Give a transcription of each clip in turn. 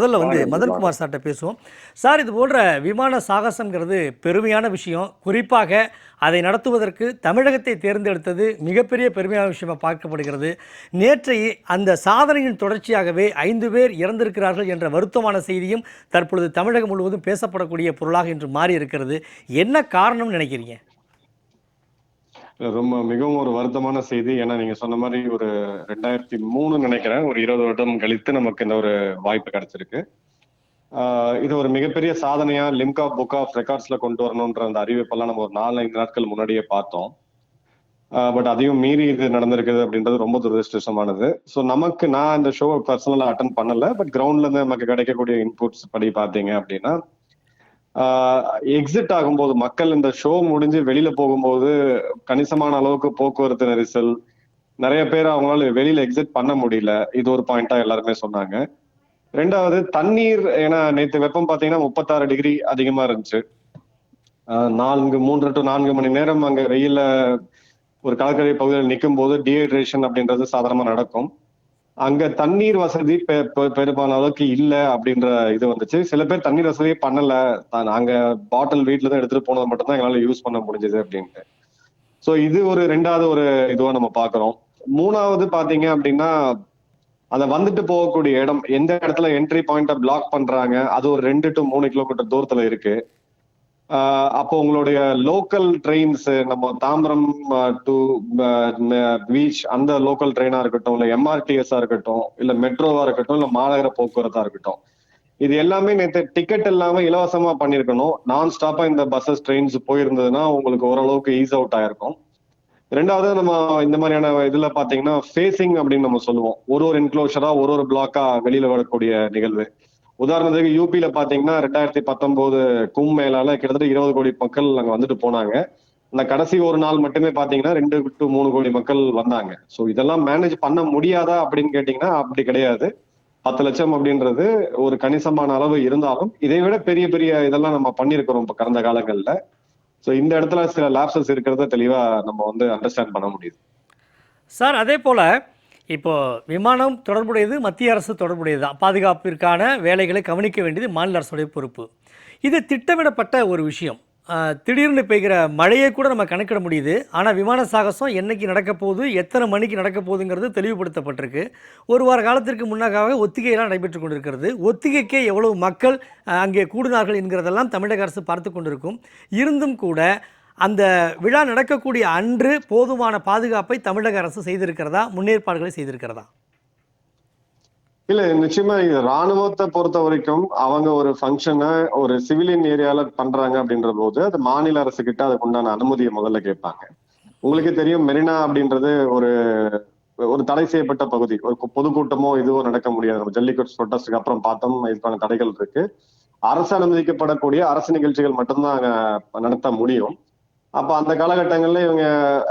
முதல்ல வந்து மதன்குமார் சார்கிட்ட பேசுவோம். சார் இது போன்ற விமான சாகசங்கிறது பெருமையான விஷயம். குறிப்பாக அதை நடத்துவதற்கு தமிழகத்தை தேர்ந்தெடுத்தது மிகப்பெரிய பெருமையான விஷயமா பார்க்கப்படுகிறது. நேற்றைய அந்த சாதனையின் தொடர்ச்சியாகவே ஐந்து பேர் இறந்திருக்கிறார்கள் என்ற வருத்தமான செய்தியும் தற்பொழுது தமிழகம் முழுவதும் பேசப்படக்கூடிய பொருளாக இன்று மாறி இருக்கிறது என்ன காரணம்னு நினைக்கிறீங்க? ரொம்ப மிகவும் ஒரு வருத்தமான செய்தி. ஏன்னா நீங்க சொன்ன மாதிரி ஒரு ரெண்டாயிரத்தி மூணு நினைக்கிறேன். ஒரு இருபது வருடம் கழித்து நமக்கு இந்த ஒரு வாய்ப்பு கிடைச்சிருக்கு. இது ஒரு மிகப்பெரிய சாதனையா லிம்கா புக் ஆஃப் ரெக்கார்ட்ஸ்ல கொண்டு வரணும்ன்ற அந்த அறிவிப்பெல்லாம் நம்ம ஒரு நாலு ஐந்து நாட்கள் முன்னாடியே பார்த்தோம். பட் அதையும் மீறி இது நடந்திருக்குது அப்படின்றது ரொம்ப துரதிருஷ்டமானது ஸோ நமக்கு நான் இந்த ஷோ பர்சனலாக அட்டன் பண்ணல. பட் கிரவுண்ட்ல இருந்து நமக்கு கிடைக்கக்கூடிய இன்புட்ஸ் படி பார்த்தீங்க அப்படின்னா எக்ஸிட் ஆகும்போது மக்கள் இந்த ஷோ முடிஞ்சு வெளியில போகும்போது கணிசமான அளவுக்கு போக்குவரத்து நெரிசல் நிறைய பேர் அவங்களால வெளியில எக்ஸிட் பண்ண முடியல. இது ஒரு பாயிண்டா எல்லாருமே சொன்னாங்க. ரெண்டாவது தண்ணீர் ஏன்னா நேற்று வெப்பம் பார்த்தீங்கன்னா முப்பத்தாறு டிகிரி அதிகமா இருந்துச்சு. நான்கு மூன்று டு நான்கு மணி நேரம் அங்க வெயில ஒரு கடற்கரை பகுதியில் நிற்கும் போது டீஹைட்ரேஷன் அப்படின்றது சாதாரணமா நடக்கும். அங்க தண்ணீர் வசதி பெ- பெ- அளவுக்கு இல்ல அப்படின்ற இது வந்துச்சு. சில பேர் தண்ணீர் வசதியே பண்ணல. தான் நாங்க பாட்டில் வீட்ல தான் எடுத்துட்டு போனது மட்டும் தான் எங்களால யூஸ் பண்ண முடிஞ்சது அப்படின்ட்டு. ஸோ இது ஒரு ரெண்டாவது ஒரு இதுவா நம்ம பாக்குறோம். மூணாவது பாத்தீங்க அப்படின்னா அதை வந்துட்டு போகக்கூடிய இடம் எந்த இடத்துல என்ட்ரி பாயிண்ட பிளாக் பண்றாங்க அது ஒரு ரெண்டு டு மூணு கிலோமீட்டர் தூரத்துல இருக்கு. அப்போ உங்களுடைய லோக்கல் ட்ரெயின்ஸ் நம்ம தாம்பரம் டு பீச் அந்த லோக்கல் ட்ரெயினா இருக்கட்டும் இல்ல எம்ஆர்டிஎஸ்ஸா இருக்கட்டும் இல்ல மெட்ரோவா இருக்கட்டும் இல்ல மாநகர போக்குவரத்தா இருக்கட்டும். இது எல்லாமே நேற்று டிக்கெட் இல்லாம இலவசமா பண்ணிருக்கணும். நான் ஸ்டாப்பா இந்த பஸ்ஸஸ் ட்ரெயின்ஸ் போயிருந்ததுன்னா உங்களுக்கு ஓரளவுக்கு ஈஸ் அவுட் ஆயிருக்கும். ரெண்டாவது நம்ம இந்த மாதிரியான இதுல பாத்தீங்கன்னா ஃபேசிங் அப்படின்னு நம்ம சொல்லுவோம். ஒரு ஒரு என்க்ளோஷரா ஒரு ஒரு பிளாக்கா வெளியில வரக்கூடிய நிகழ்வு. உதாரணத்துக்கு யூபியில பாத்தீங்கன்னா ரெண்டாயிரத்தி பத்தொன்பது கும் மேலால கிட்டத்தட்ட இருபது கோடி மக்கள் அங்க வந்துட்டு போனாங்க. அந்த கடைசி ஒரு நாள் மட்டுமே பாத்தீங்கன்னா ரெண்டு டு மூணு கோடி மக்கள் வந்தாங்க. சோ இதெல்லாம் மேனேஜ் பண்ண முடியாதா அப்படின்னு கேட்டீங்கன்னா அப்படி கிடையாது. பத்து லட்சம் அப்படின்றது ஒரு கணிசமான அளவு இருந்தாலும் இதை விட பெரிய பெரிய இதெல்லாம் நம்ம பண்ணியிருக்கிறோம் இப்ப கடந்த காலங்கள்ல. சோ இந்த இடத்துல சில லேப்சஸ் இருக்கிறத தெளிவா நம்ம வந்து அண்டர்ஸ்டாண்ட் பண்ண முடியுது. சார் அதே போல் இப்போ விமானம் தொடர்புடையது மத்திய அரசு தொடர்புடையது. தான் பாதுகாப்பிற்கான வேலைகளை கவனிக்க வேண்டியது மாநில அரசுடைய பொறுப்பு. இது திட்டமிடப்பட்ட ஒரு விஷயம். திடீர்னு பெய்கிற மழையை கூட நம்ம கணக்கிட முடியுது. ஆனால் விமான சாகசம் என்றைக்கு நடக்க போகுது எத்தனை மணிக்கு நடக்க போகுதுங்கிறது தெளிவுபடுத்தப்பட்டிருக்கு. ஒரு வார காலத்திற்கு முன்னதாக ஒத்திகையெல்லாம் நடைபெற்று கொண்டிருக்கிறது. ஒத்திகைக்கே எவ்வளவு மக்கள் அங்கே கூடினார்கள் என்கிறதெல்லாம் தமிழக அரசு பார்த்து கொண்டிருக்கும். இருந்தும் கூட அந்த விழா நடக்கக்கூடிய அன்று போதுமான பாதுகாப்பை தமிழக அரசு செய்திருக்கிறதா? முன்னேற்பாடுகளை செய்திருக்கிறதா? இல்ல நிச்சயமா இது ராணுவத்தை பொறுத்த வரைக்கும் அவங்க ஒரு ஃபங்க்ஷனை ஒரு சிவிலியன் ஏரியால பண்றாங்க அப்படின்ற போது அது மாநில அரசு கிட்ட அதுக்கு உண்டான அனுமதியை முதல்ல கேட்பாங்க. உங்களுக்கே தெரியும் மெரினா அப்படின்றது ஒரு ஒரு தடை செய்யப்பட்ட பகுதி. ஒரு பொதுக்கூட்டமோ இதுவோ நடக்க முடியாது. நம்ம ஜல்லிக்கட்டு ப்ரொட்டஸ்டுக்கு அப்புறம் பார்த்தோம் இதுக்கான தடைகள் இருக்கு. அரசு அனுமதிக்கப்படக்கூடிய அரசு நிகழ்ச்சிகள் மட்டும்தான் அங்க நடத்த முடியும். அப்ப அந்த காலகட்டங்கள்ல இவங்க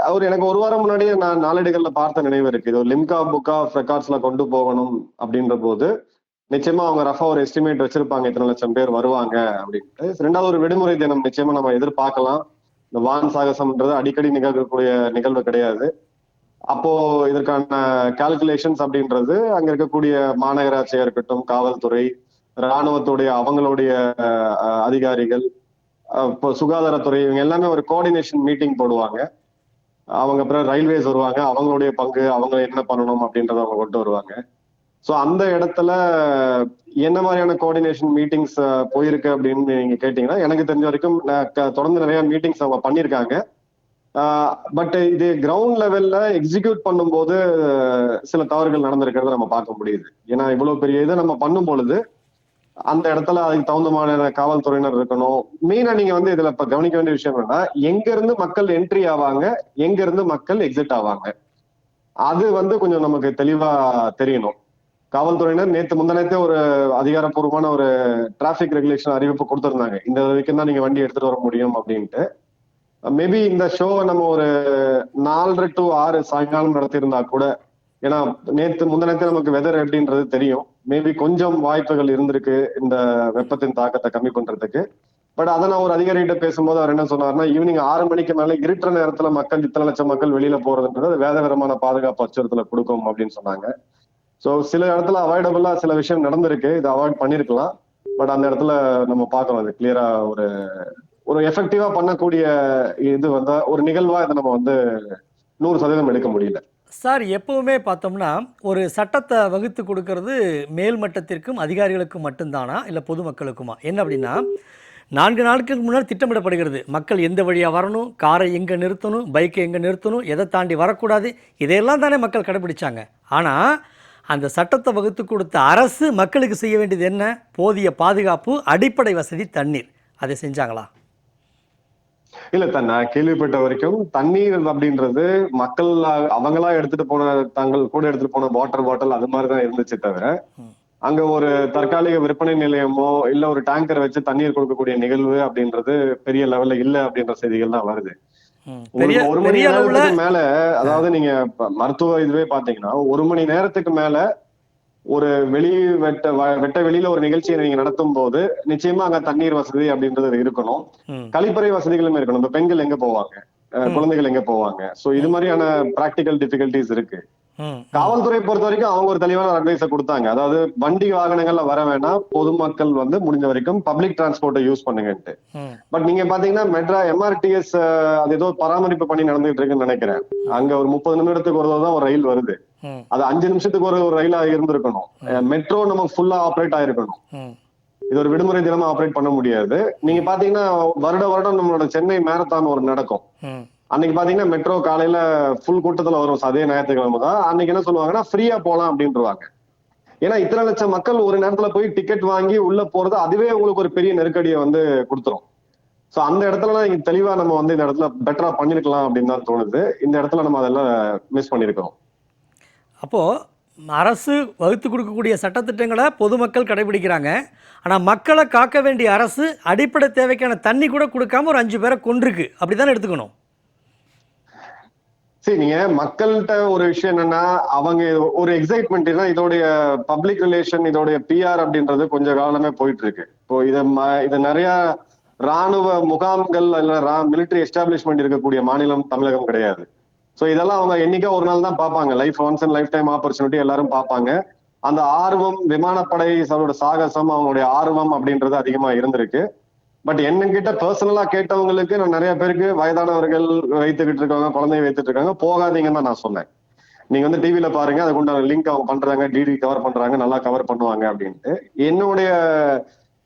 அவர் எனக்கு ஒரு வாரம் முன்னாடியே நான் நாளேடுகள்ல பார்த்த நினைவு இருக்கு. இது ஒரு லிம்கா புக் ஆஃப் ரெக்கார்ட்ஸ்ல கொண்டு போகணும் அப்படின்ற போது நிச்சயமா அவங்க ரஃபா ஒரு எஸ்டிமேட் வச்சிருப்பாங்க இத்தனை லட்சம் பேர் வருவாங்க அப்படின்ட்டு. ரெண்டாவது ஒரு விடுமுறை தினம் நிச்சயமா நம்ம எதிர்பார்க்கலாம். இந்த வான் சாகசம்ன்றது அடிக்கடி நிகழக்கூடிய நிகழ்வு கிடையாது. அப்போ இதற்கான கால்குலேஷன்ஸ் அப்படின்றது அங்க இருக்கக்கூடிய மாநகராட்சியா இருக்கட்டும் காவல்துறை ராணுவத்துடைய அவங்களுடைய அதிகாரிகள் இப்போ சுகாதாரத்துறை இவங்க எல்லாமே ஒரு கோஆர்டினேஷன் மீட்டிங் போடுவாங்க. அவங்க அப்புறம் ரயில்வேஸ் வருவாங்க. அவங்களுடைய பங்கு அவங்க என்ன பண்ணணும் அப்படின்றத அவங்க கொண்டு வருவாங்க. ஸோ அந்த இடத்துல என்ன மாதிரியான கோஆர்டினேஷன் மீட்டிங்ஸ் போயிருக்கு அப்படின்னு நீங்க கேட்டீங்கன்னா எனக்கு தெரிஞ்ச வரைக்கும் நான் க- தொடர்ந்து நிறைய மீட்டிங்ஸ் அவங்க பண்ணியிருக்காங்க. பட் இது கிரவுண்ட் லெவல்ல எக்ஸிக்யூட் பண்ணும்போது சில தவறுகள் நடந்திருக்கிறத நம்ம பார்க்க முடியுது. ஏன்னா இவ்வளவு பெரிய இதை நம்ம பண்ணும் பொழுது அந்த இடத்துல அதுக்கு தகுந்த மாதிரியான காவல்துறையினர் இருக்கணும். மெயினா நீங்க வந்து இதுல இப்ப கவனிக்க வேண்டிய விஷயம் என்னன்னா எங்க இருந்து மக்கள் என்ட்ரி ஆவாங்க எங்க இருந்து மக்கள் எக்ஸிட் ஆவாங்க. அது வந்து கொஞ்சம் நமக்கு தெளிவா தெரியணும். காவல்துறையினர் நேற்று முந்தானத்தே ஒரு அதிகாரப்பூர்வமான ஒரு டிராபிக் ரெகுலேஷன் அறிவிப்பு கொடுத்திருந்தாங்க. இந்த வரைக்கும் தான் நீங்க வண்டி எடுத்துட்டு வர முடியும் அப்படின்ட்டு. மேபி இந்த ஷோவை நம்ம ஒரு நாலரை டு ஆறு சாயங்காலம் நடத்தியிருந்தா கூட ஏன்னா நேற்று முந்தினத்தே நமக்கு வெதர் எப்படின்றது தெரியும். மேபி கொஞ்சம் வாய்ப்புகள் இருந்திருக்கு இந்த வெப்பத்தின் தாக்கத்தை கம்மி பண்றதுக்கு. பட் அதை நான் ஒரு அதிகாரிகிட்ட பேசும்போது அவர் என்ன சொன்னார்னா ஈவினிங் ஆறு மணிக்கு மேல இருட்டுற நேரத்துல மக்கள் இத்தனை லட்சம் மக்கள் வெளியில போறதுன்றது அது வேதகரமான பாதுகாப்பு அச்சுறுத்தல கொடுக்கும் அப்படின்னு சொன்னாங்க. ஸோ சில இடத்துல அவாய்டபுளா சில விஷயம் நடந்திருக்கு. இதை அவாய்ட் பண்ணிருக்கலாம். பட் அந்த இடத்துல நம்ம பார்க்கணும். அது கிளியரா ஒரு ஒரு எஃபெக்டிவா பண்ணக்கூடிய இது வந்தா ஒரு நிகழ்வா இதை நம்ம வந்து நூறு சதவீதம் எடுக்க முடியல. சார் எப்போவுமே பார்த்தோம்னா ஒரு சட்டத்தை வகுத்து கொடுக்கறது மேல்மட்டத்திற்கும் அதிகாரிகளுக்கும் மட்டும்தானா? இல்லை பொதுமக்களுக்குமா என்ன அப்படின்னா நான்கு நாட்களுக்கு முன்னாடி திட்டமிடப்படுகிறது. மக்கள் எந்த வழியாக வரணும்? காரை எங்கே நிறுத்தணும்? பைக்கை எங்கே நிறுத்தணும்? எதை தாண்டி வரக்கூடாது? இதையெல்லாம் தானே மக்கள் கடைபிடிச்சாங்க ஆனால் அந்த சட்டத்தை வகுத்து கொடுத்த அரசு மக்களுக்கு செய்ய வேண்டியது என்ன? போதிய பாதுகாப்பு அடிப்படை வசதி தண்ணீர். அதை செஞ்சாங்களா? இல்ல தன் நான் கேள்விப்பட்ட வரைக்கும் தண்ணீர் அப்படின்றது மக்கள் அவங்களா எடுத்துட்டு போன தாங்கள் கூட எடுத்துட்டு போன வாட்டர் பாட்டில் அது மாதிரிதான் இருந்துச்சு தவிர. அங்க ஒரு தற்காலிக விற்பனை நிலையமோ இல்ல ஒரு டேங்கர் வச்சு தண்ணீர் கொடுக்கக்கூடிய நிகழ்வு அப்படின்றது பெரிய லெவல்ல இல்ல அப்படின்ற செய்திகள் தான் வருது. ஒரு மணி நேரத்துக்கு மேல அதாவது நீங்க மருத்துவ இதுவே பாத்தீங்கன்னா ஒரு மணி நேரத்துக்கு மேல ஒரு வெளி வெட்ட வெட்ட வெளியில ஒரு நிகழ்ச்சியை நீங்க நடத்தும் போது நிச்சயமா அங்க தண்ணீர் வசதி அப்படின்றது இருக்கணும். கழிப்பறை வசதிகளும் இருக்கணும். இப்ப பெண்கள் எங்க போவாங்க. குழந்தைகள் எங்க போவாங்க? சோ இது மாதிரியான பிராக்டிக்கல் டிஃபிகல்டிஸ் இருக்கு. காவல்துறை பொறுத்த வரைக்கும் அவங்க ஒரு தெளிவான அட்வைஸ கொடுத்தாங்க. அதாவது வண்டி வாகனங்கள்ல வர வேணாம் பொதுமக்கள் வந்து முடிஞ்ச வரைக்கும் பப்ளிக் டிரான்ஸ்போர்ட்டை யூஸ் பண்ணுங்கன்ட்டு. ம். பட் நீங்க பாத்தீங்கன்னா மெட்ரா எம்ஆர்டிஎஸ் அது ஏதோ பராமரிப்பு பண்ணி நடந்துட்டு இருக்குன்னு நினைக்கிறேன். அங்க ஒரு முப்பது நிமிடத்துக்கு ஒரு தான் ஒரு ரயில் வருது. அது அஞ்சு நிமிஷத்துக்கு ஒரு ஒரு ரயிலா இருந்திருக்கணும். மெட்ரோ நமக்கு ஃபுல்லா ஆப்ரேட் ஆயிருக்கணும். இது ஒரு விடுமுறை தினமா ஆப்ரேட் பண்ண முடியாது. நீங்க பாத்தீங்கன்னா வருட வருடம் நம்மளோட சென்னை மேரத்தான் ஒரு நடக்கும். அன்னைக்கு பாத்தீங்கன்னா மெட்ரோ காலையில ஃபுல் கூட்டத்துல வரும். அதே ஞாயிற்றுக்கிழமை தான். அன்னைக்கு என்ன சொல்லுவாங்கன்னா ஃப்ரீயா போலாம் அப்படின்றாங்க ஏன்னா இத்தனை லட்சம் மக்கள் ஒரு நேரத்துல போய் டிக்கெட் வாங்கி உள்ள போறது அதுவே உங்களுக்கு ஒரு பெரிய நெருக்கடியை வந்து கொடுத்துரும். சோ அந்த இடத்துல நீங்க தெளிவா நம்ம வந்து இந்த இடத்துல பெட்டரா பண்ணிருக்கலாம் அப்படின்னு தான் தோணுது. இந்த இடத்துல நம்ம அதெல்லாம் மிஸ் பண்ணிருக்கோம் அப்போது அரசு வகுத்து கொடுக்கக்கூடிய சட்டத்திட்டங்களை பொதுமக்கள் கடைபிடிக்கிறாங்க. ஆனால் மக்களை காக்க வேண்டிய அரசு அடிப்படை தேவைக்கான தண்ணி கூட கொடுக்காம ஒரு அஞ்சு பேரை கொண்டிருக்கு அப்படி தானே எடுத்துக்கணும்? சரி நீங்க மக்கள்கிட்ட ஒரு விஷயம் என்னன்னா அவங்க ஒரு எக்ஸைட்மெண்ட் இதோடைய பப்ளிக் ரிலேஷன் இதோடைய பிஆர் அப்படின்றது கொஞ்ச காலமே போயிட்டு இருக்கு இப்போ இத நிறைய ராணுவ முகாம்கள் இல்ல மிலிட்டரி எஸ்டாப்ளிஷ்மெண்ட் இருக்கக்கூடிய மாநிலம் தமிழகம் கிடையாது. சோ இதெல்லாம் அவங்க என்னைக்கா ஒரு நாள் தான் பார்ப்பாங்க. Life once and lifetime opportunity எல்லாரும் பார்ப்பாங்க. அந்த ஆர்வம் விமானப்படை அவரோட சாகசம் அவங்களுடைய ஆர்வம் அப்படின்றது அதிகமா இருந்திருக்கு. பட் என்னங்கிட்ட பர்சனலா கேட்டவங்களுக்கு நான் நிறைய பேருக்கு வயதானவர்கள் வைத்துக்கிட்டு இருக்காங்க குழந்தைய வைத்துட்டு இருக்காங்க. போகாதீங்கன்னு தான் நான் சொன்னேன். நீங்க வந்து டிவியில பாருங்க அதுக்கு உண்டான லிங்க் அவங்க பண்றாங்க டிடி கவர் பண்றாங்க நல்லா கவர் பண்ணுவாங்க அப்படின்ட்டு. என்னுடைய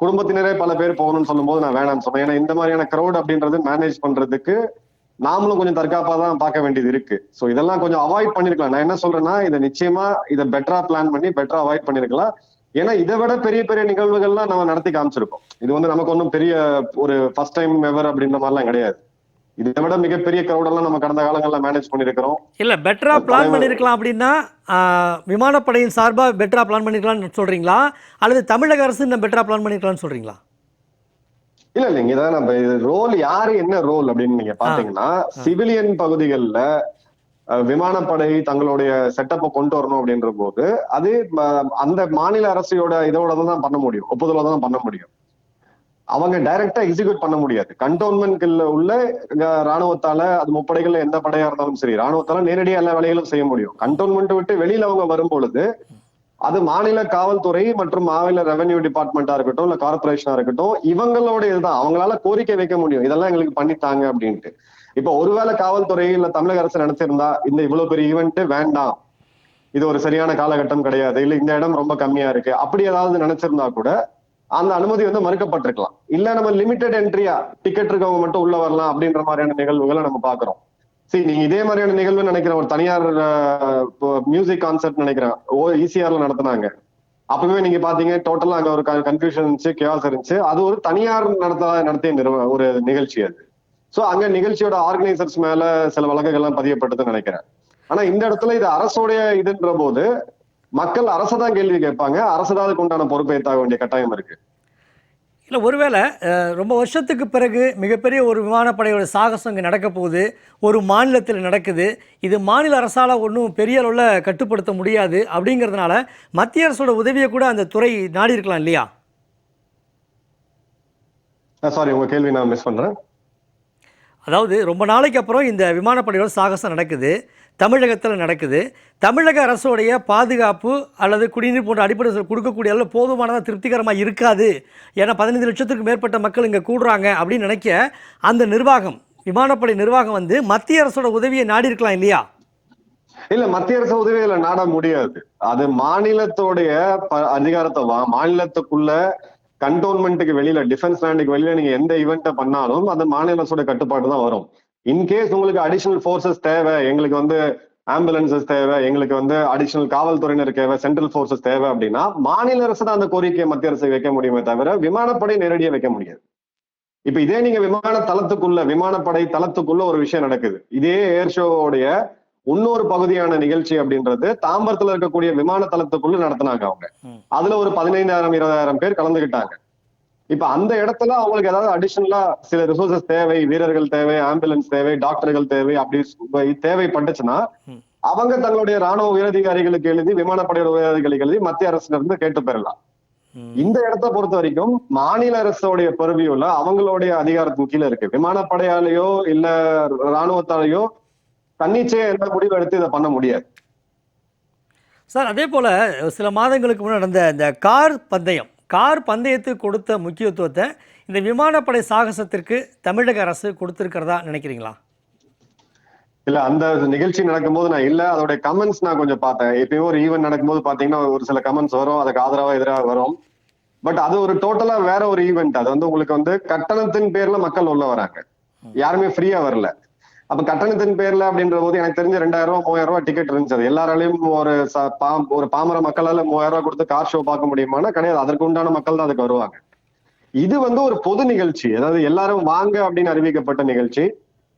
குடும்பத்தினரே பல பேர் போகணும்னு சொல்லும்போது நான் வேணாம்னு சொன்னேன். ஏன்னா இந்த மாதிரியான க்ரௌட் அப்படின்றது மேனேஜ் பண்றதுக்கு நாமளும் கொஞ்சம் தற்காப்பா தான் பார்க்க வேண்டியது இருக்கு. சோ இதெல்லாம் கொஞ்சம் அவாய்ட் பண்ணிருக்கலாம். நான் என்ன சொல்றேன்னா இதை நிச்சயமா இதை பெட்டரா பிளான் பண்ணி பெட்டரா அவாய்ட் பண்ணிருக்கலாம். ஏன்னா இதை விட பெரிய பெரிய நிகழ்வுகள்லாம் நம்ம நடத்தி காமிச்சிருக்கோம். இது வந்து நமக்கு ஒன்றும் பெரிய ஒரு ஃபர்ஸ்ட் டைம் எவர் அப்படின்ற மாதிரிலாம் கிடையாது. இதை விட மிகப்பெரிய எல்லாம் நம்ம கடந்த காலங்கள்ல மேனேஜ் பண்ணிருக்கிறோம் இல்லை பெட்டராக பிளான் தலைவர். பண்ணியிருக்கலாம் அப்படின்னா விமானப்படையின் சார்பாக பெட்டராக பிளான் பண்ணியிருக்கலாம்னு சொல்கிறீங்களா அல்லது தமிழக அரசு இன்னும் பெட்டராக பிளான் பண்ணியிருக்கலாம்னு சொல்கிறீங்களா இல்ல இல்லைங்க இதான் நம்ம ரோல் யாரு என்ன ரோல் அப்படின்னு நீங்க பாத்தீங்கன்னா சிவிலியன் பகுதிகள்ல விமானப்படை தங்களுடைய செட்டப்பை கொண்டு வரணும் அப்படின்ற போது அது அந்த மாநில அரசையோட இதோட தான் பண்ண முடியும். ஒப்புதலோட தான் பண்ண முடியும். அவங்க டைரக்டா எக்ஸிக்யூட் பண்ண முடியாது. கண்டோன்மெண்ட்ல உள்ள ராணுவத்தால அது முப்படைகள்ல எந்த படையா இருந்தாலும் சரி ராணுவத்தால நேரடியா எல்லா வேலைகளும் செய்ய முடியும். கண்டோன்மெண்ட் விட்டு வெளியில அவங்க வரும் பொழுது அது மாநில காவல்துறை மற்றும் மாநில ரெவன்யூ டிபார்ட்மெண்டா இருக்கட்டும் இல்ல கார்பரேஷனா இருக்கட்டும் இவங்களோட இதுதான். அவங்களால கோரிக்கை வைக்க முடியும். இதெல்லாம் எங்களுக்கு பண்ணித்தாங்க அப்படின்ட்டு. இப்ப ஒருவேளை காவல்துறை இல்ல தமிழக அரசு நினைச்சிருந்தா இந்த இவ்வளவு பெரிய ஈவெண்ட் வேண்டாம். இது ஒரு சரியான காலகட்டம் கிடையாது. இல்ல இந்த இடம் ரொம்ப கம்மியா இருக்கு. அப்படி ஏதாவது நினைச்சிருந்தா கூட அந்த அனுமதி வந்து மறுக்கப்பட்டிருக்கலாம். இல்ல நம்ம லிமிடெட் என்ட்ரியா டிக்கெட் இருக்கவங்க மட்டும் உள்ள வரலாம் அப்படின்ற மாதிரியான நிகழ்வுகளை நம்ம பாக்குறோம் சரி நீங்க இதே மாதிரியான நிகழ்வு நினைக்கிறேன். ஒரு தனியார் மியூசிக் கான்சர்ட் நினைக்கிறேன். ஓ ஈசிஆர்ல நடத்தினாங்க. அப்பவே நீங்க பாத்தீங்க டோட்டலா அங்க ஒரு கன்ஃபியூஷன் இருந்துச்சு கேஸ் இருந்துச்சு. அது ஒரு தனியார் நடத்த நடத்திய ஒரு நிகழ்ச்சி அது. சோ அங்க நிகழ்ச்சியோட ஆர்கனைசர்ஸ் மேல சில வழக்குகள்லாம் பதியப்பட்டதுன்னு நினைக்கிறேன். ஆனா இந்த இடத்துல இது அரசோடைய இதுன்ற போது மக்கள் அரசை தான் கேள்வி கேட்பாங்க. அரசு தான் அதுக்கு உண்டான பொறுப்பை ஏற்க வேண்டிய கட்டாயம் இருக்கு. இல்லை ஒருவேளை ரொம்ப வருஷத்துக்கு பிறகு மிகப்பெரிய ஒரு விமானப்படையோட சாகசம் இங்கே நடக்க போகுது. ஒரு மாநிலத்தில் நடக்குது. இது மாநில அரசால் ஒன்றும் பெரிய அளவில் கட்டுப்படுத்த முடியாது அப்படிங்கிறதுனால மத்திய அரசோட உதவியை கூட அந்த துறை நாடி இருக்கலாம் இல்லையா சாரி உங்க கேள்வி நான் மிஸ் பண்றேன். அதாவது ரொம்ப நாளைக்கு அப்புறம் இந்த விமானப்படையோட சாகசம் நடக்குது தமிழகத்தில் நடக்குது. தமிழக அரசுடைய பாதுகாப்பு அல்லது குடிநீர் போன்ற அடிப்படை கொடுக்கக்கூடிய அளவு போதுமானதாக திருப்திகரமாக இருக்காது. ஏன்னா பதினைந்து லட்சத்துக்கு மேற்பட்ட மக்கள் இங்கே கூடுறாங்க அப்படின்னு நினைக்க அந்த நிர்வாகம் விமானப்படை நிர்வாகம் வந்து மத்திய அரசோட உதவியை நாடி இருக்கலாம் இல்லையா? இல்ல மத்திய அரசு உதவியில நாட முடியாது. அது மாநிலத்தோடைய ப- அதிகாரத்தை வா மாநிலத்துக்குள்ள கண்டோன்மெண்ட்டுக்கு வெளியில டிஃபென்ஸ் லேண்டுக்கு வெளியில நீங்க எந்த ஈவெண்ட்டை பண்ணாலும் அது மாநில அரசோட கட்டுப்பாடு தான் வரும். இன்கேஸ் உங்களுக்கு அடிஷனல் ஃபோர்ஸஸ் தேவை எங்களுக்கு வந்து ஆம்புலன்சஸ் தேவை எங்களுக்கு வந்து அடிஷனல் காவல்துறையினர் தேவை சென்ட்ரல் ஃபோர்ஸஸ் தேவை அப்படின்னா மாநில அரசு தான் அந்த கோரிக்கையை மத்திய அரசு வைக்க முடியுமே தவிர விமானப்படை நேரடியாக வைக்க முடியாது. இப்ப இதே நீங்க விமான தளத்துக்குள்ள விமானப்படை தளத்துக்குள்ள ஒரு விஷயம் நடக்குது. இதே ஏர் ஷோவுடைய இன்னொரு பகுதியான நிகழ்ச்சி அப்படின்றது தாம்பரத்துல இருக்கக்கூடிய விமான தளத்துக்குள்ள நடத்தினாங்க அவங்க. அதுல ஒரு பதினைந்தாயிரம் இருபதாயிரம் பேர் கலந்துக்கிட்டாங்க இப்ப அந்த இடத்துல அவங்களுக்கு ஏதாவது அடிஷனலா சில ரிசோர்சஸ் தேவை வீரர்கள் தேவை ஆம்புலன்ஸ் தேவை டாக்டர்கள் தேவை அப்படி தேவைப்பட்டுச்சுன்னா. அவங்க தங்களுடைய ராணுவ உயரதிகாரிகளுக்கு எழுதி விமானப்படையோட உயரதிகாரிகளுக்கு எழுதி மத்திய அரசுல இருந்து கேட்டு பெறலாம். இந்த இடத்த பொறுத்த வரைக்கும் மாநில அரசோடைய பருவியுள்ள அவங்களுடைய அதிகாரத்தின் கீழே இருக்கு விமானப்படையாலேயோ இல்ல ராணுவத்தாலேயோ தன்னிச்சையா எந்த முடிவு எடுத்து இதை பண்ண முடியாது. சார் அதே போல் சில மாதங்களுக்கு முன்னாடி நடந்த இந்த கார் பந்தயம் கார் பந்தயத்துக்கு கொடுத்த முக்கியத்துவத்தை இந்த விமானப்படை சாகசத்திற்கு தமிழக அரசு கொடுத்துருக்கிறதா நினைக்கிறீங்களா? இல்ல அந்த நிகழ்ச்சி நடக்கும்போது நான் இல்ல. அதோட கமெண்ட்ஸ் நான் கொஞ்சம் பார்த்தேன். எப்பயும் ஒரு ஈவென்ட் நடக்கும்போது பாத்தீங்கன்னா ஒரு சில கமெண்ட்ஸ் வரும். அதுக்கு ஆதரவா எதிராக வரும். பட் அது ஒரு டோட்டலா வேற ஒரு ஈவெண்ட் அது வந்து உங்களுக்கு வந்து கட்டணத்தின் பேர்ல மக்கள் உள்ள வராங்க. யாருமே ஃப்ரீயா வரல. அப்ப கட்டணத்தின் பேர்ல அப்படின்ற போது எனக்கு தெரிஞ்ச ரெண்டாயிரம் ரூபாய் மூவாயிரம் ரூபாய் டிக்கெட் இருந்துச்சு. எல்லாராலையும் ஒரு ஒரு பாமர மக்களால மூவாயிரம் ரூபாய் கொடுத்து கார் ஷோ பார்க்க முடியுமானா கிடையாது. அதற்கு உண்டான மக்கள் தான் அதுக்கு வருவாங்க. இது வந்து ஒரு பொது நிகழ்ச்சி. அதாவது எல்லாரும் வாங்க அப்படின்னு அறிவிக்கப்பட்ட நிகழ்ச்சி.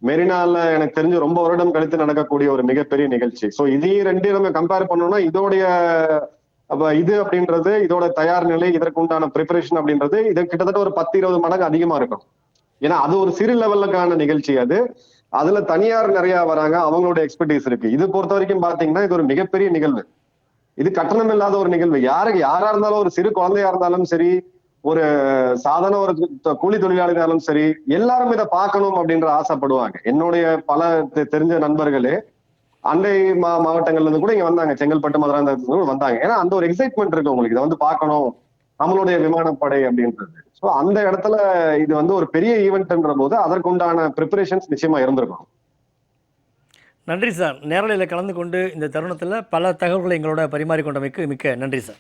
மெரினால எனக்கு தெரிஞ்சு ரொம்ப வருடம் கழித்து நடக்கக்கூடிய ஒரு மிகப்பெரிய நிகழ்ச்சி. சோ இதையும் ரெண்டையும் நம்ம கம்பேர் பண்ணோம்னா இதோடைய அப்ப இது அப்படின்றது இதோட தயார் நிலை இதற்கு உண்டான ப்ரிப்பரேஷன் அப்படின்றது இது கிட்டத்தட்ட ஒரு பத்து இருபது மடங்கு அதிகமா இருக்கும். ஏன்னா அது ஒரு சிறு லெவலுக்கான நிகழ்ச்சி அது. அதுல தனியார் நிறைய வராங்க அவங்களோட எக்ஸ்பர்டீஸ் இருக்கு. இது பொறுத்த வரைக்கும் பாத்தீங்கன்னா இது ஒரு மிகப்பெரிய நிகழ்வு. இது கட்டணம் இல்லாத ஒரு நிகழ்வு. யாருக்கு யாரா இருந்தாலும் ஒரு சிறு குழந்தையா இருந்தாலும் சரி ஒரு சாதாரண ஒரு கூலி தொழிலாளினாலும் சரி எல்லாரும் இதை பார்க்கணும் அப்படின்ற ஆசைப்படுவாங்க. என்னுடைய பல தெரிஞ்ச நண்பர்களே அண்டை மா மாவட்டங்கள்ல இருந்து கூட இங்க வந்தாங்க. செங்கல்பட்டு மதுராந்தகத்துல வந்தாங்க. ஏன்னா அந்த ஒரு எக்ஸைட்மெண்ட் இருக்கு உங்களுக்கு. இதை வந்து பார்க்கணும். நம்மளுடைய விமானப்படை அப்படின்றது. ஸோ அந்த இடத்துல இது வந்து ஒரு பெரிய ஈவெண்ட்ன்ற போது அதற்குண்டான ப்ரிப்பரேஷன்ஸ் நிச்சயமா இருந்திருக்கும் நன்றி சார். நேரலையில் கலந்து கொண்டு இந்த தருணத்தில் பல தகவல்களை எங்களோட பரிமாறிக்கொண்டமைக்கு மிக்க நன்றி சார்.